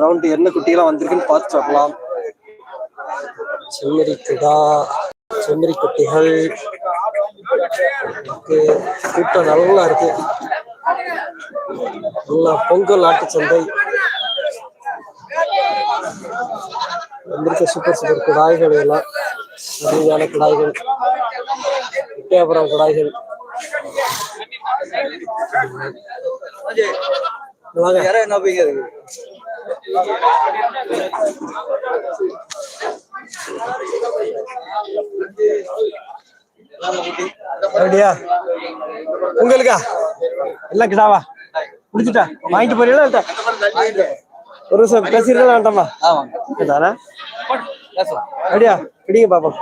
Round என்ன குட்டியெல்லாம் வந்திருக்குன்னு பார்த்து வரலாம் செம்மறி கிடா செம்மறி குட்டிகள். கூட்டம் நல்லா இருக்கு. நல்லா பொங்கல் ஆட்டு சந்தை. வந்திருக்க சூப்பர் சூப்பர் குடாய்கள் எல்லாம். அருமையான குடாய்கள். வித்தியாபுரம் குடாய்கள். வாங்க. என்ன அப்படியா? உங்களுக்கா? எல்லாம் கிடாவா? முடிச்சுட்டா வாங்கிட்டு போறீங்களா? ஒரு நிமிஷம் பேசிருக்கலாம் வேண்டாமா? பேசலாம் அப்படியா? பிடிங்க பாப்போம்.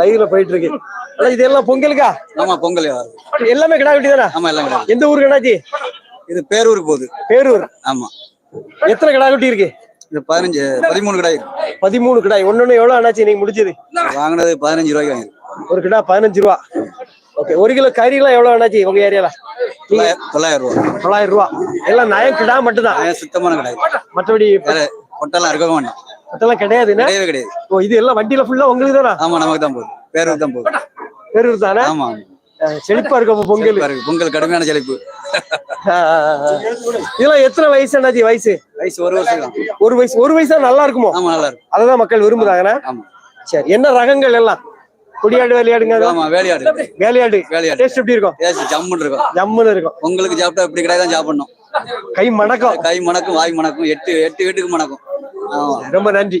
லைவ்ல போயிட்டு இருக்கு. ஆனா இது எல்லாம் பொங்கலுக்கா? ஆமா பொங்கல் எல்லாமே கிடா வெட்டி தானே ஆமா எல்லாம் எந்த ஊருக்கு அண்ணாச்சி இது பேரூருக்கு போகுது. பேரூர். ஆமா. எத்தனை கிடா வெட்டி இருக்கு? இது பதினஞ்சு பதிமூணு கடை இருக்கு. பதிமூணு கிடாய். ஒன்னொன்னு எவ்வளவு அண்ணாச்சி நீங்க முடிச்சது வாங்கினது பதினஞ்சு ரூபாய்க்கு வாங்கிருக்கு ஒரு கிடா பதினஞ்சு ரூபா. ஓகே ஒரு கிலோ கறி எல்லாம் எவ்வளவு அண்ணாச்சி உங்க ஏரியால? தொள்ளாயிரம் ரூபா. தொள்ளாயிரம் ரூபா. எல்லாம் நயம் கிடா மட்டும்தான் சுத்தமான கடை மற்றபடி பொட்டெல்லாம் இருக்க மாட்டேன். கிடையாதுன்னா கிடையவே கிடையாது. ஓ இது எல்லாம் வண்டியில ஃபுல்லா உங்களுக்கு தானா? ஆமா நமக்கு தான் போகுது. பேரூருக்கு தான் போகுது. பேரூர் தானே? ஆமா. செழிப்பா இருக்கும் பொங்கல். பொங்கல் கடுமையான செழிப்பு. இதெல்லாம் எத்தனை வயசு அண்ணாச்சி வயசு? வயசு ஒரு வருஷம் தான். ஒரு வயசு ஒரு வயசா நல்லா இருக்குமோ? ஆமா நல்லா இருக்கும். அததான் மக்கள் விரும்புறாங்கண்ணா. சரி என்ன ரகங்கள் எல்லாம்? கொடியாடு வேலையாடுங்க அது? ஆமா வேலையாடு. வேலையாடு. வேலையாடு. டேஸ்ட் எப்படி இருக்கும்? ஏசி ஜம்முன்னு இருக்கும். ஜம்முன்னு இருக்கும். பொங்கலுக்கு சாப்பிட்டா இப்படி கடை தான் சாப்பிடணும். கை மணக்கம். கை மணக்கும் வாய் மணக்கும் எட்டு எட்டு வீட்டுக்கு மணக்கும். ஆமா. ரொம்ப நன்றி.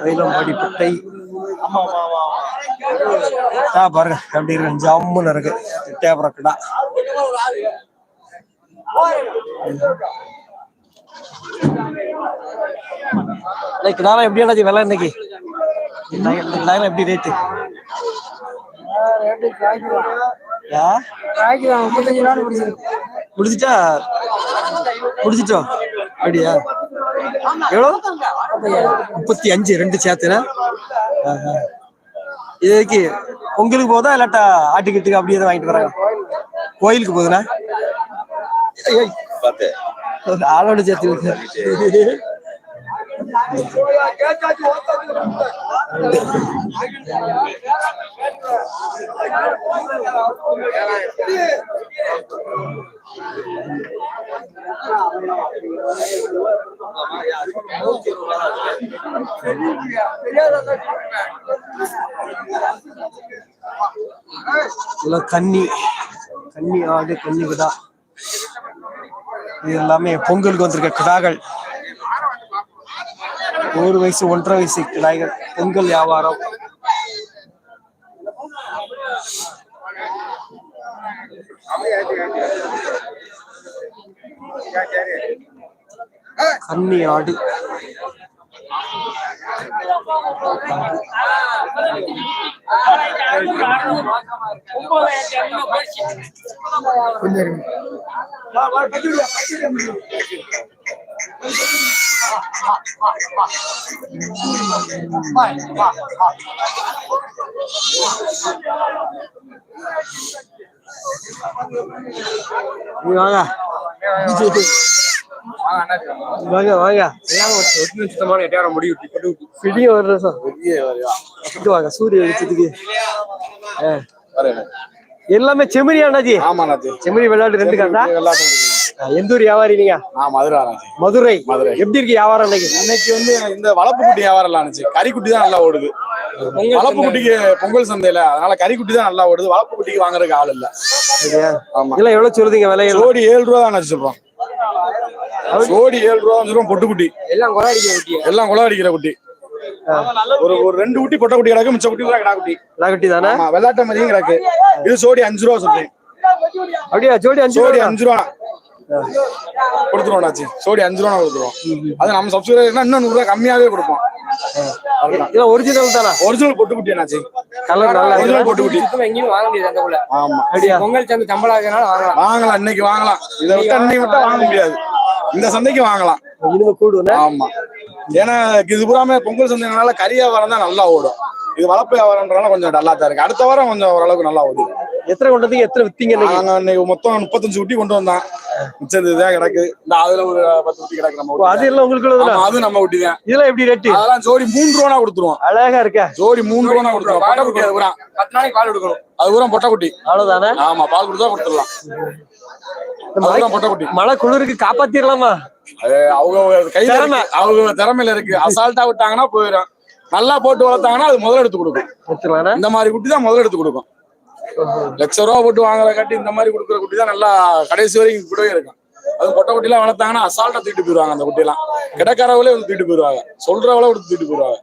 மயிலம்பாடி பட்டை ஆ பாருங்க எப்படி இருக்கு ஜம்முன்னு இருக்கு. தேவரம் கிடா கிடாலாம் எப்படி ஆனாச்சு விலை இன்னைக்கு? இந்த கிடாலாம் எப்படி ரேட்டு முடிச்சிட்டா முடிச்சிட்டோம் அப்படியா? எவ்வளோ? முப்பத்தி அஞ்சு ரெண்டு சேர்த்துனா? இதுக்கு பொங்கலுக்கு போதா இல்லாட்டா ஆட்டுக்கிட்டுக்கு அப்படியே தான் வாங்கிட்டு வராங்க? கோயிலுக்கு போகுதுண்ணா ஆளோட சேர்த்து இருக்கு. கன்னி கன்னி ஆடு கன்னி விதா. இது எல்லாமே பொங்கலுக்கு வந்திருக்க கிடாகள் ஒரு வயசு ஒன்றரை வயசு கிடாய்கள். பொங்கல் வியாபாரம். கன்னி ஆடு. வாங்க வாங்க வாங்க. சுத்தமான எட்டாயிரம் முடி விட்டு பட்டு விட்டு. பிடிய ஒரு நிமிஷம். இங்க வாங்க சூரிய வெளிச்சத்துக்கு. எல்லாமே செம்மறி அண்ணாஜி? ஆமா நாச்சு செம்மறி விளையாட்டு ரெண்டு காண்டா எந்த ஊர் வியாபாரி நீங்க? மதுரை மதுரை. மதுரை. எப்படி இருக்கு வியாபாரம் இன்னைக்கு இன்னைக்கு வந்து இந்த வளப்பு குட்டி வியாபாரம் இருந்துச்சு கறி குட்டி தான் நல்லா ஓடுது. வளப்பு குட்டிக்கு பொங்கல் சந்தையில அதனால கறி குட்டி தான் நல்லா ஓடுது. வளப்பு குட்டிக்கு வாங்குறதுக்கு ஆள் இல்ல. சரியா ஆமா. இதெல்லாம் எவ்வளவு விலையெல்லாம்? ஜோடி ஏழு ரூபா தான் நினைச்சு சொல்றோம். ஜோடி ஏழு ரூபா சொல்றோம் பொட்டு குட்டி. எல்லாம் கொலாடிக்க குட்டி. எல்லாம் குலை அடிக்கிற குட்டி. ஒரு ஒரு ரெண்டு குட்டி பொட்டை குட்டி கிடக்கு மிச்ச குட்டி தான் கிடா குட்டி. லாகட்டி தானே? ஆமா வெள்ளாட்ட மதியம் கிடக்கு. இது ஜோடி அஞ்சு ரூபா சொல்றேன். அப்படியா? ஜோடி அஞ்சு ஜோடி ரூபா அஞ்சு ரூபா. கொடுத்துருவோம்டாச்சு சோடி அஞ்சு ரூபா கொடுத்துருவோம். அது நம்ம சப்ஸ்கிரைபர்னா இன்னும் நூறு ரூபா கம்மியாவே கொடுப்போம். ஒரிஜினல் தானா? ஒரிஜினல் பொட்டு குட்டி என்னாச்சு கலர் நல்லா ஒரிஜினல் பொட்டு குட்டி. எங்கேயும் வாங்க முடியாது அந்த ஆமா. பொங்கல் சந்தை சம்பளம் ஆகிறனால வாங்கலாம். வாங்கலாம் இன்னைக்கு வாங்கலாம். இதை விட்டா இன்னைக்கு விட்டா வாங்க முடியாது. இந்த சந்தைக்கு வாங்கலாம். இனிமே கூடுனா ஆமா. ஏன்னா இது பூராமே பொங்கல் சந்தைனால கறி வியாபாரம் தான் நல்லா ஓடும். இது வளர்ப்பு வியாபாரம்ன்றனால கொஞ்சம் டல்லா தான் இருக்கு. அடுத்த வாரம் கொஞ்சம் ஓரளவுக்கு நல்லா ஓடும். எத்தனை கொண்டு வந்தீங்க எத்தனை வித்தீங்க நாங்க இன்னைக்கு மொத்தம் முப்பத்தஞ்சு குட்டி கொண்டு வந்தான் மிச்சம் இதுதான் கிடக்கு. இந்த அதுல ஒரு பத்து குட்டி கிடக்கு நம்ம அது எல்லாம் உங்களுக்கு ஆமா, அது நம்ம குட்டி தான். இதெல்லாம் எப்படி ரேட்டு அதெல்லாம் ஜோடி மூணு ரூபா கொடுத்துருவோம். அழகா இருக்கா. ஜோடி மூணு ரூபா கொடுத்துருவோம். பொட்டை குட்டி அது பூரா. பத்து நாளைக்கு பால் கொடுக்கணும் அது பூரா பொட்டை குட்டி. அவ்வளவுதானே? ஆமா பால் கொடுத்தா கொடுத்துடலாம். மழை- குட்டி குளிருக்கு காப்பாத்திரலாமா? அவங்க கையில. அவங்க திறமையில இருக்கு. அசால்ட்டா விட்டாங்கன்னா போயிடும். நல்லா போட்டு வளர்த்தாங்கன்னா அது முதல் எடுத்து கொடுக்கும். இந்த மாதிரி குட்டி தான் முதல் எடுத்து கொடுக்கும். லட்ச ரூபா போட்டு வாங்குற கட்டி இந்த மாதிரி கொடுக்குற குட்டி தான் நல்லா கடைசி வரைக்கும் கூடவே இருக்கும். அது பொட்டை குட்டிலாம் வளர்த்தாங்கன்னா அசால்ட்டா தூக்கிட்டு போயிருவாங்க அந்த குட்டிலாம். கிடக்காரவளே வந்து தூக்கிட்டு போயிருவாங்க சொல்றவளை விட்டு தூக்கிட்டு போயிருவாங்க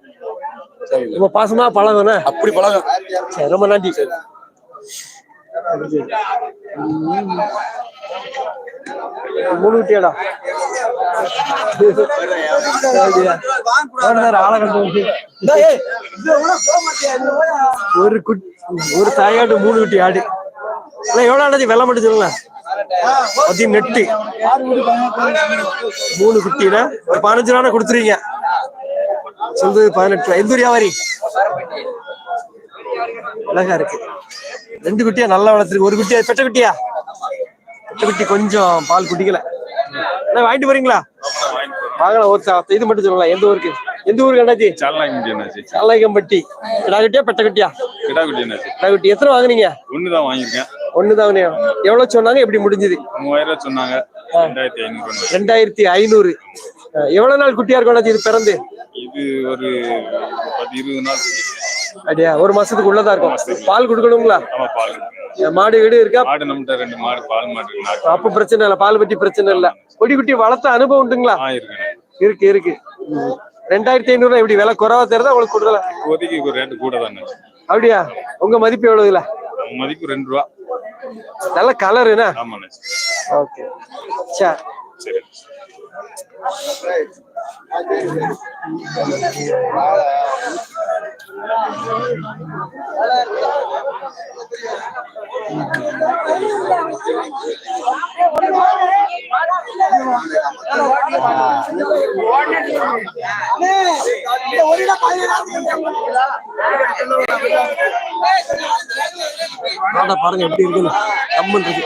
சரி ரொம்ப பாசமா பழகணும் அப்படி பழகும். சரி ரொம்ப நன்றி. வந்து. ஒரு குட் ஒரு தாயாடு மூணு குட்டி ஆடு. அண்ணா, எவ்வளவு ஆனது வெள்ளம் மட்டும் சொல்லுங்க பதினெட்டு. மூணு குட்டினா ஒரு பதினஞ்சு ரூபா கொடுத்துருவீங்க. சொல்றது பதினெட்டு ரூபா எந்த வியாபாரி? அழகா இருக்கு. ரெண்டு குட்டியா நல்லா வளர்த்துருக்கு. ஒரு குட்டியா பெட்ட குட்டியா? பெட்ட குட்டி கொஞ்சம் பால் குட்டிக்கல வாங்கிட்டு போறீங்களா? வாங்கலாம் ஒரு இது மட்டும் சொல்லலாம் எந்த ஊருக்கு? எந்த ஊருக்கு அண்ணாச்சி? என்னாச்சு சாலாயகம்பட்டி கிடா குட்டியா பெட்ட குட்டியா? கிடா குட்டி என்னாச்சு கிடா குட்டி. எத்தனை வாங்குனீங்க? ஒண்ணுதான் வாங்கியிருக்கேன். ஒண்ணுதான். எவ்வளவு சொன்னாங்க? எப்படி முடிஞ்சது? மூவாயிரம் சொன்னாங்க. ரெண்டாயிரத்தி ஐநூறு எவ்வளவு நாள் குட்டியா இருக்கும் அண்ணாச்சி? இது பிறந்து? இது ஒரு பத்து இருபது நாள். அப்படியா? ஒரு மாசத்துக்கு உள்ளதா இருக்கும். பால் கொடுக்கணுங்களா? மாடு வீடு இருக்கா? அப்ப பிரச்சனை இல்ல பால் பத்தி பிரச்சனை இல்ல. கொடி குட்டி வளர்த்த அனுபவம் உண்டுங்களா? இருக்கு. இருக்கு. ரெண்டாயிரத்தி ஐநூறு எப்படி விலை குறைவா தெரியுதா உங்களுக்கு கொடுக்கல இப்போதைக்கு ரேட்டு கூட தானே. அப்படியா? உங்க மதிப்பு எவ்வளவு இல்ல மதிப்பு ரெண்டு ரூபா. நல்ல கலர் என்ன? ஓகே சரி. பாருங்க எப்படி இருக்குன்னு. கம்மன் இருக்கு.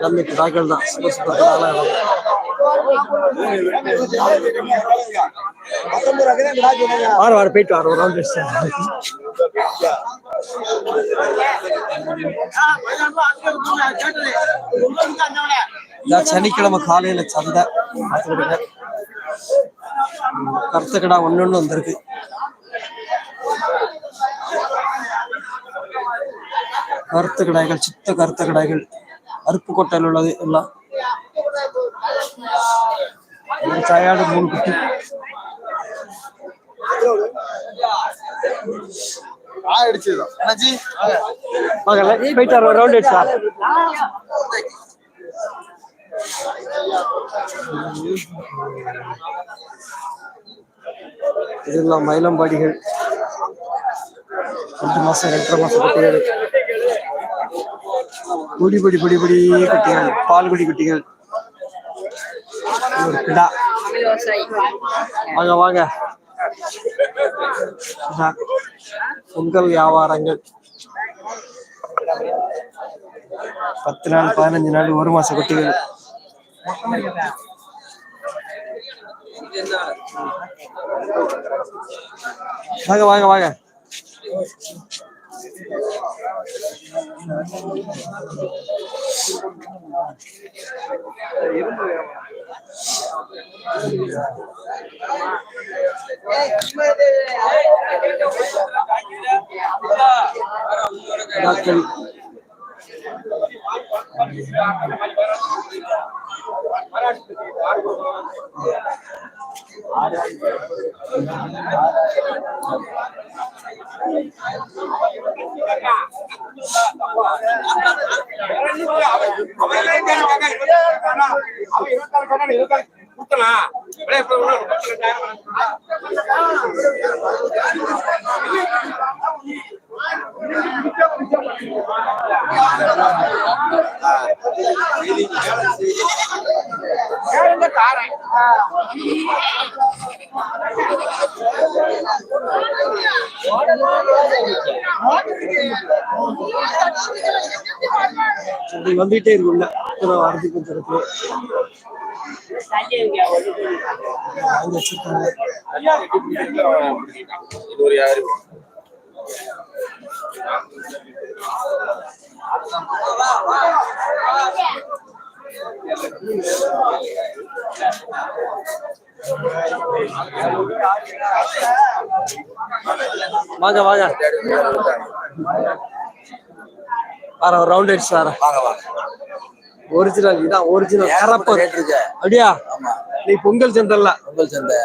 எல்லாமே கிடாக்கள் தான் சூப்பர் சூப்பர் கிடாலாம். வாரு வாரு போயிட்டு வாரு ஒரு ரவுண்ட் சனிக்கிழமை காலையில சந்தை பார்த்துக்கிடுங்க கருத்த கடா ஒண்ணு ஒண்ணு வந்திருக்கு கருத்த கடாய்கள் சுத்த கருத்த கடாய்கள் அருப்பு கொட்டையில் உள்ளது எல்லாம். ஒரு சாயாடு மூணு குட்டி. போயிட்டு ரவுண்ட் அடிச்சா இதெல்லாம் மயிலம்பாடிகள். ரெண்டு மாசம் ரெண்டரை மாசம் குட்டிகள் பொடி குடி பொடி பொடி குட்டிகள். பால் குடி குட்டிகள். ஒரு கிடா. வாங்க வாங்க. பொங்கல் வியாபாரங்கள். பத்து நாள் பதினஞ்சு நாள் ஒரு மாச குட்டிகள். வாங்க வாங்க வாங்க. டாக்டர் ஊத்தலாம் காரன் அப்படி வந்துட்டே இருக்குல்ல இப்பதான் வரதுக்கு கொஞ்சம் இருக்கு. வாங்கி வச்சிருக்காங்க. வாங்க வாங்க. வர ரவுண்ட் அடிச்சு வர. ஒரிஜினல் இதான் ஒரிஜினல் கரப்பர் அப்படியா? நீ பொங்கல் சந்தல்ல பொங்கல் சந்தை.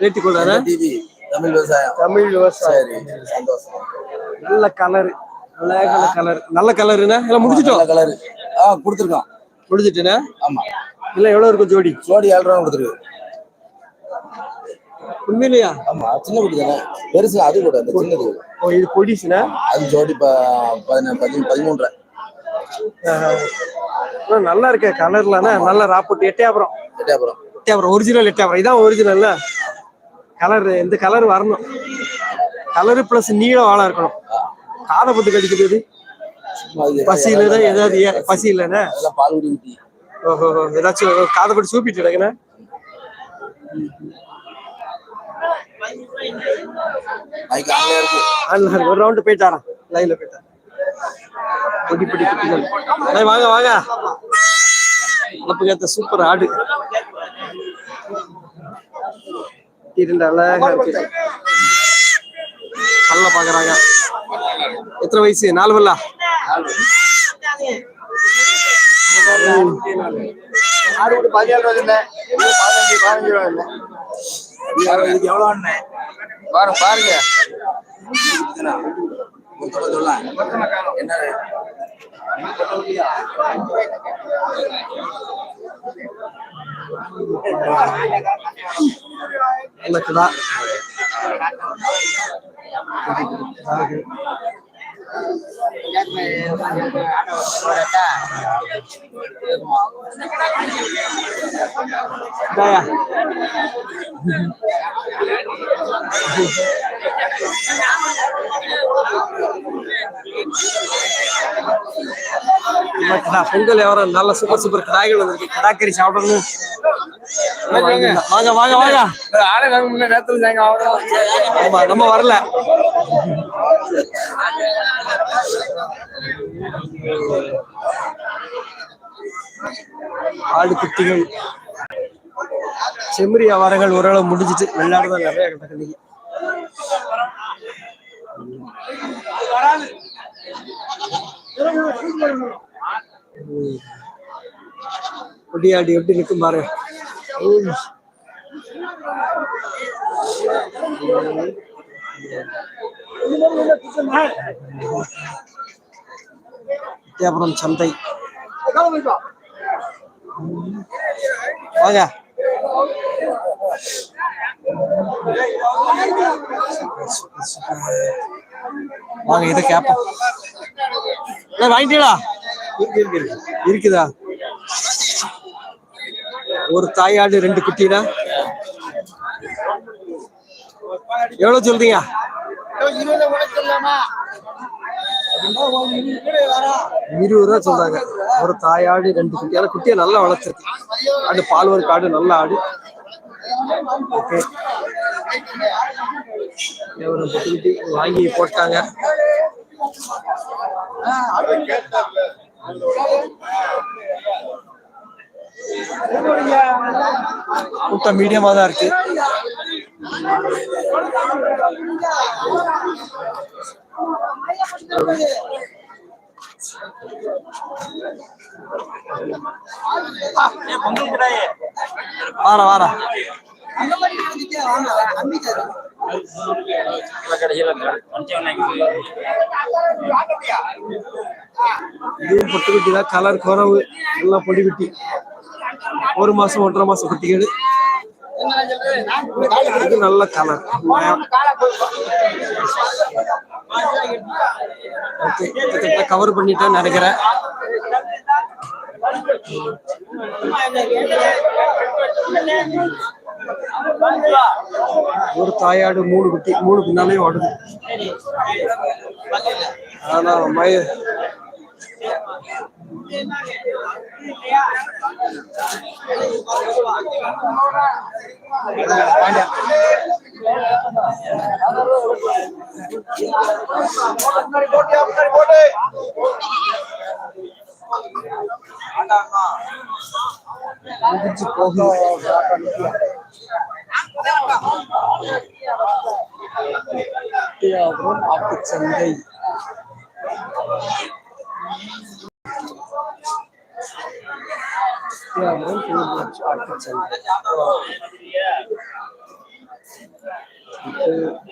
Rate கொள்ளாரு TV? தமிழ் விவசாயம். தமிழ் விவசாயம். சந்தோஷம். நல்ல கலர் நல்ல கலர் நல்ல கலருண்ணா எல்லாம் முடிச்சிட்டோம் நல்ல கலர் ஆ கொடுத்துருக்கோம். முடிச்சிட்டுண்ணா ஆமா. இல்ல எவ்வளவு இருக்கும் ஜோடி? ஜோடி ஏழு ரூபா கொடுத்துருக்கு. உண்மையிலையா? ஆமா சின்ன குட்டி தானே? பெருசு அது கூட அந்த சின்னது ஓ இது பொடிசுண்ணா அது ஜோடி பதிமூன்றரை. நல்லா இருக்கே கலர்லண்ணா நல்ல ராப்போட்டு எட்டையாபுரம் எட்டாபுரம் எட்டையாபுரம் ஒரிஜினல் எட்டையாபுரம் இதான் ஒரிஜினல்ல கலர் இந்த கலர் வரணும். கலர் பிளஸ் நீளம் வாழ இருக்கணும். காதை பத்து கடிக்கிறது? பசி இல்லைன்னா ஏதாவது பசி. அதெல்லாம் பால் ஓஹோ ஏதாச்சும் காதை பட்டு சூப்பிட்டு கிடக்குண்ணா அங்கே இருக்கு. ஒரு ரவுண்டு போயிட்டாராம் லைன்ல போயிட்டார். பொடி பொடி. குட்டிகள் ஏய், வாங்க. வாங்க ஏத்த சூப்பர் ஆடு. இரண்டு அழகா இருக்கு. நல்லா பாக்குறாங்க. எத்தனை வயசு? நாலு பல்லா ஆடு கூட பதினேழு ரூபா இல்லை பதினஞ்சு பதினஞ்சு ரூபா இல்லை இதுக்கு எவ்வளோ அண்ணன் பாருங்க பாருங்க. என்ன இதாயா நமக்குதா பொங்கல் எவரும் நல்ல சூப்பர் சூப்பர் கடாய்கள் வந்திருக்கு. கடாக்கறி சாப்பிடணும். வாங்க வாங்க. வாங்க ஆமா நம்ம வரல. ஆடு குட்டிகள். செம்மறி வியாபாரங்கள் ஓரளவு முடிஞ்சிட்டு வெள்ளாடு தான் நிறைய கிடக்கு. கொடியாடு எப்படி நிற்கும் பாரு. ம். வித்தியாபுரம் சந்தை. வாங்க. வாங்க இதை கேப்போம். வாங்கிட்டீங்களா? இருக்குதா? ஒரு தாயாடு ரெண்டு குட்டினா? எவ்வளவு சொல்றீங்க? இருபது ரூபா சொல்றாங்க. ஒரு தாயாடு ரெண்டு குட்டி. ஆனா குட்டியை நல்லா வளர்த்துருக்கு. ஆடு பால் ஒரு காடு நல்ல ஆடு. ஓகே. ஒரு பொட்டுக்குட்டி வாங்கி போட்டாங்க. கூட்டம் மீடியமா தான் இருக்கு. வாரா வாரா இது பொட்டுக்குட்டி தான் கலர் குறவு எல்லாம் பொடிக்குட்டி ஒரு மாசம் ஒன்றரை மாசம் குட்டிகள் நல்ல கலர். ஓகே கிட்டத்தட்ட கவர் பண்ணிட்டேன்னு நினைக்கிறேன். ஒரு தாயாடு மூணு குட்டி மூணு பின்னாலே ஓடுது. ஆனா மய முடிஞ்சு போகுது அப்புறம் ஆட்டுச்சந்தை அப்புறம் திருப்பூர் ஆட்டுச்சந்தை இது